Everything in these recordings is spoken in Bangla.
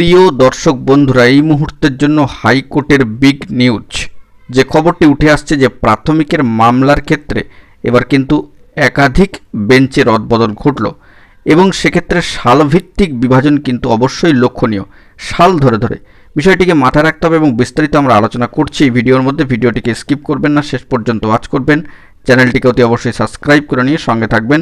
প্রিয় দর্শক বন্ধুরা, এই মুহূর্তের জন্য হাইকোর্টের বিগ নিউজ। যে খবরটি উঠে আসছে যে প্রাথমিকের মামলার ক্ষেত্রে এবার কিন্তু একাধিক বেঞ্চে রদবদল ঘটল এবং সেক্ষেত্রে সালভিত্তিক বিভাজন কিন্তু অবশ্যই লক্ষণীয়, সাল ধরে ধরে। বিষয়টিকে মাথায় রাখতে হবে এবং বিস্তারিত আমরা আলোচনা করছি এই ভিডিওর মধ্যে। ভিডিওটিকে স্কিপ করবেন না, শেষ পর্যন্ত ওয়াচ করবেন। চ্যানেলটিকে অতি অবশ্যই সাবস্ক্রাইব করে নিয়ে সঙ্গে থাকবেন।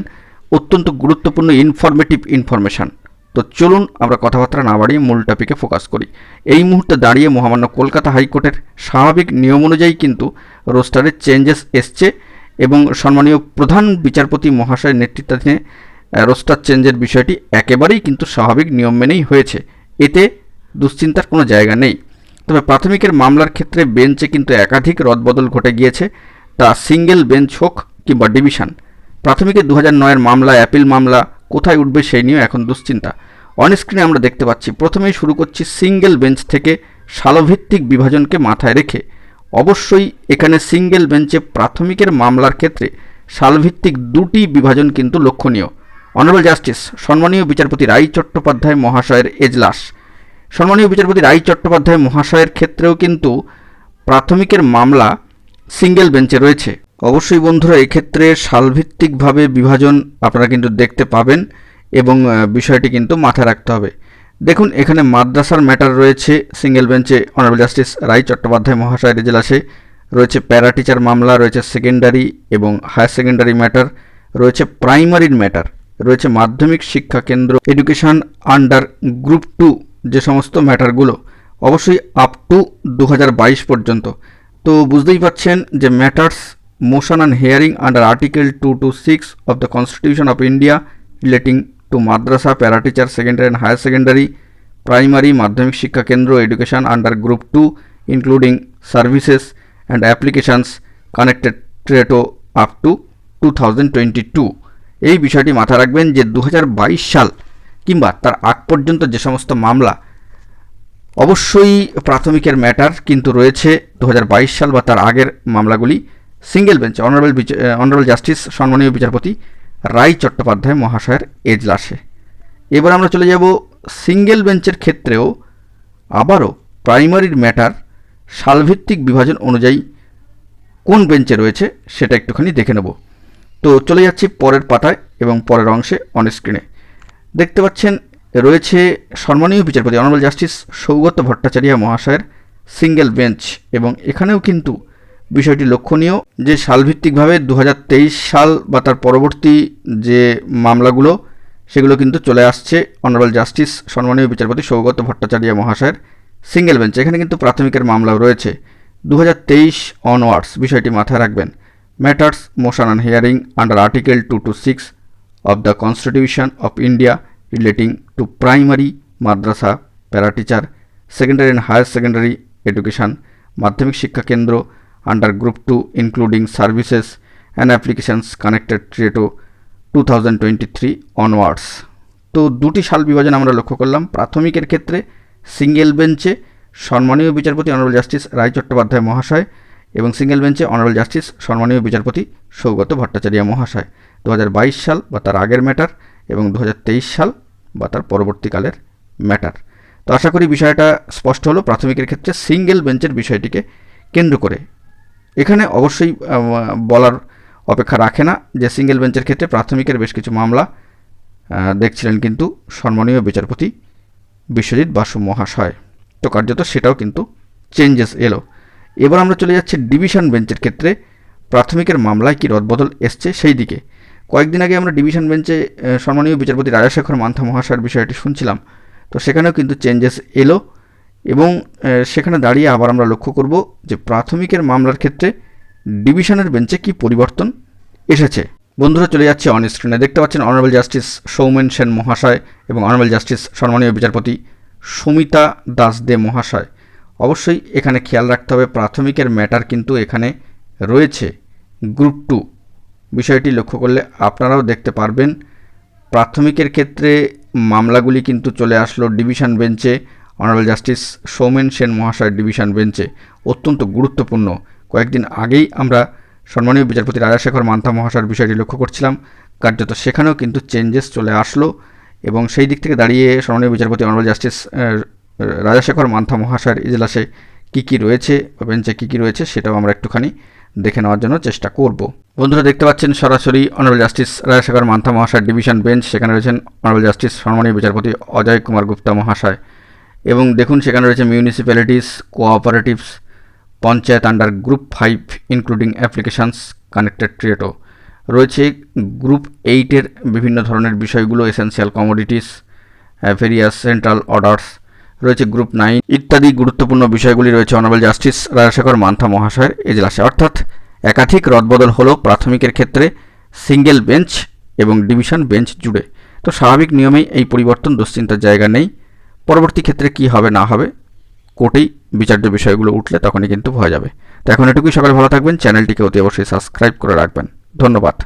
অত্যন্ত গুরুত্বপূর্ণ ইনফরমেটিভ ইনফরমেশান। তো চলুন আমরা কথাবার্তা না বাড়িয়ে মূল টপিকে ফোকাস করি। এই মুহূর্তে দাঁড়িয়ে মহামান্য কলকাতা হাইকোর্টের স্বাভাবিক নিয়ম অনুযায়ী কিন্তু রোস্টারে চেঞ্জেস এসছে এবং সম্মানীয় প্রধান বিচারপতি মহাশয়ের নেতৃত্বাধীনে রোস্টার চেঞ্জের বিষয়টি একেবারেই কিন্তু স্বাভাবিক নিয়ম মেনেই হয়েছে। এতে দুশ্চিন্তার কোনো জায়গা নেই। তবে প্রাথমিকের মামলার ক্ষেত্রে বেঞ্চে কিন্তু একাধিক রদবদল ঘটে গিয়েছে। তা সিঙ্গেল বেঞ্চ হোক কিংবা ডিভিশন। প্রাথমিকের দু হাজার নয়ের মামলা অ্যাপিল মামলা কোথায় উঠবে সেই নিয়েও এখন দুশ্চিন্তা। অন স্ক্রিনে আমরা দেখতে পাচ্ছি, প্রথমেই শুরু করছি সিঙ্গেল বেঞ্চ থেকে সালভিত্তিক বিভাজনকে মাথায় রেখে। অবশ্যই এখানে সিঙ্গেল বেঞ্চে প্রাথমিকের মামলার ক্ষেত্রে সালভিত্তিক দুটি বিভাজন কিন্তু লক্ষণীয়। অনারেবল জাস্টিস সম্মানীয় বিচারপতি রাই চট্টোপাধ্যায় মহাশয়ের এজলাস। সম্মানীয় বিচারপতি রাই চট্টোপাধ্যায় মহাশয়ের ক্ষেত্রেও কিন্তু প্রাথমিকের মামলা সিঙ্গেল বেঞ্চে রয়েছে। অবশ্যই বন্ধুরা, এক্ষেত্রে সালভিত্তিকভাবে বিভাজন আপনারা কিন্তু দেখতে পাবেন। এবং বিষয়টি কিন্তু মাথায় রাখতে হবে। দেখুন, এখানে মাদ্রাসার ম্যাটার রয়েছে। সিঙ্গেল বেঞ্চে অনারেবল জাস্টিস রাই চট্টোপাধ্যায় মহাশয়ের এজলাসে রয়েছে প্যারা টিচার মামলা, রয়েছে সেকেন্ডারি এবং হায়ার সেকেন্ডারি ম্যাটার রয়েছে প্রাইমারির ম্যাটার রয়েছে মাধ্যমিক শিক্ষা কেন্দ্র এডুকেশন আন্ডার গ্রুপ টু যে সমস্ত ম্যাটারগুলো অবশ্যই আপ টু দু হাজার বাইশ পর্যন্ত। তো বুঝতেই পাচ্ছেন যে matters motion and hearing under article two two six of the constitution of India relating to Madrasa para teacher secondary and higher secondary primary Madhyamik Shiksha Kendra education under group two including services and applications connected thereto up to two thousand twenty two এই বিষয়টি মাথায় রাখবেন যে দু বাইশ সাল কিংবা তার আগ পর্যন্ত যে সমস্ত মামলা, অবশ্যই প্রাথমিকের ম্যাটার কিন্তু রয়েছে দু হাজার বাইশ সাল বা তার আগের মামলাগুলি। Single bench honourable honourable justice সম্মানীয় বিচারপতি রায় চট্টোপাধ্যায় মহাশয়ের এজলাসে। এবার আমরা চলে যাব সিঙ্গেল বেঞ্চের ক্ষেত্রেও আবারও প্রাইমারির ম্যাটার সালভিত্তিক বিভাজন অনুযায়ী কোন বেঞ্চে রয়েছে সেটা একটুখানি দেখে নেব। তো চলে যাচ্ছি পরের পাতায় এবং পরের অংশে অন স্ক্রিনে দেখতে পাচ্ছেন, রয়েছে সম্মানীয় বিচারপতি অনারেবল জাস্টিস সৌগত ভট্টাচার্য মহাশয়ের সিঙ্গেল বেঞ্চ এবং এখানেও কিন্তু বিষয়টি লক্ষণীয় যে সালভিত্তিকভাবে দু হাজার তেইশ সাল বা তার পরবর্তী যে মামলাগুলো, সেগুলো কিন্তু চলে আসছে অনারেবল জাস্টিস সম্মানীয় বিচারপতি সৌগত ভট্টাচার্য মহাশয়ের সিঙ্গেল বেঞ্চ। এখানে কিন্তু প্রাথমিকের মামলাও রয়েছে। দু হাজার তেইশ অনওয়ার্ডস, বিষয়টি মাথায় রাখবেন। Matters, motion and hearing under article two two six of the constitution of India relating to primary madrasa para teacher secondary and higher secondary education Madhyamik Shiksha Kendra including services and applications connected thereto two thousand twenty three onwards তো দুটি সাল বিভাজন আমরা লক্ষ্য করলাম। প্রাথমিকের ক্ষেত্রে সিঙ্গেল বেঞ্চে সম্মানীয় বিচারপতি অনারেবল জাস্টিস রায় চট্টোপাধ্যায় মহাশয় এবং সিঙ্গেল বেঞ্চে অনারেবল জাস্টিস সম্মানীয় বিচারপতি সৌগত ভট্টাচার্য মহাশয়। দু হাজার বাইশ সাল বা তার আগের ম্যাটার এবং দু হাজার তেইশ সাল বা তার পরবর্তীকালের ম্যাটার তো আশা করি বিষয়টা স্পষ্ট হলো। প্রাথমিকের ক্ষেত্রে সিঙ্গেল বেঞ্চের বিষয়টিকে কেন্দ্র করে এখানে অবশ্যই বলার অপেক্ষা রাখে না যে সিঙ্গেল বেঞ্চের ক্ষেত্রে প্রাথমিকের বেশ কিছু মামলা দেখছিলেন কিন্তু সম্মানীয় বিচারপতি বিশ্বজিৎ বাসু মহাশয়। তো কার্যত সেটাও কিন্তু চেঞ্জেস এলো। এবার আমরা চলে যাচ্ছি ডিভিশন বেঞ্চের ক্ষেত্রে। প্রাথমিকের মামলায় কি রদবদল এসছে সেই দিকে। কয়েকদিন আগে আমরা ডিভিশন বেঞ্চে সম্মানীয় বিচারপতি রাজাশেখর মান্থা মহাশয়ের বিষয়টি শুনছিলাম। তো সেখানেও কিন্তু চেঞ্জেস এলো। এবং সেখানে দাঁড়িয়ে আবার আমরা লক্ষ্য করব যে প্রাথমিকের মামলার ক্ষেত্রে ডিভিশনের বেঞ্চে কি পরিবর্তন এসেছে। বন্ধুরা, চলে যাচ্ছে অন স্ক্রিনে দেখতে পাচ্ছেন অনারেবল জাস্টিস সৌমেন সেন মহাশয় এবং অনারেবল জাস্টিস সম্মানীয় বিচারপতি সুমিতা দাস দে মহাশয়। অবশ্যই এখানে খেয়াল রাখতে হবে, প্রাথমিকের ম্যাটার কিন্তু এখানে রয়েছে। গ্রুপ টু বিষয়টি লক্ষ্য করলে আপনারাও দেখতে পারবেন। প্রাথমিকের ক্ষেত্রে মামলাগুলি কিন্তু চলে আসলো ডিভিশন বেঞ্চে। অনারেবল জাস্টিস সৌমেন সেন মহাশয়ের ডিভিশন বেঞ্চে অত্যন্ত গুরুত্বপূর্ণ। কয়েকদিন আগেই আমরা সম্মানীয় বিচারপতি রাজাশেখর মান্থা মহাশয়ের বিষয়টি লক্ষ্য করছিলাম। কার্যত সেখানেও কিন্তু চেঞ্জেস চলে আসলো এবং সেই দিক থেকে দাঁড়িয়ে সম্মানীয় বিচারপতি অনারেবল জাস্টিস রাজাশেখর মান্থা মহাশয়ের ইজলাসে কী কী রয়েছে বা বেঞ্চে কী কী রয়েছে সেটাও আমরা একটুখানি দেখে নেওয়ার জন্য চেষ্টা করব। বন্ধুরা, দেখতে পাচ্ছেন সরাসরি অনারেবল জাস্টিস রাজাশেখর মান্থা মহাশয়ের ডিভিশন বেঞ্চ। সেখানে রয়েছেন অনারেবল জাস্টিস সম্মানীয় বিচারপতি অজয় কুমার গুপ্তা মহাশয়। এবং দেখুন, সেখানে রয়েছে municipalities cooperatives panchayat under group five including applications connected thereto রয়েছে গ্রুপ এইটের বিভিন্ন ধরনের বিষয়গুলো essential commodities various central orders রয়েছে গ্রুপ নাইন ইত্যাদি গুরুত্বপূর্ণ বিষয়গুলি রয়েছে অনারেবল জাস্টিস রাজশেখর মান্থা মহাশয়ের এজলাসে। অর্থাৎ একাধিক রদবদল হলো প্রাথমিকের ক্ষেত্রে সিঙ্গেল বেঞ্চ এবং ডিভিশন বেঞ্চ জুড়ে। তো স্বাভাবিক নিয়মেই এই পরিবর্তন দুশ্চিন্তার জায়গা নেই। পরবর্তী ক্ষেত্রে কি হবে, না হবে, কোর্টেই বিচার্য বিষয়গুলো উঠলে তখনই কিন্তু ভয় যাবে। তো এখন এটুকুই, সকালে ভালো থাকবেন, চ্যানেলটিকে অতি অবশ্যই সাবস্ক্রাইব করে রাখবেন। ধন্যবাদ।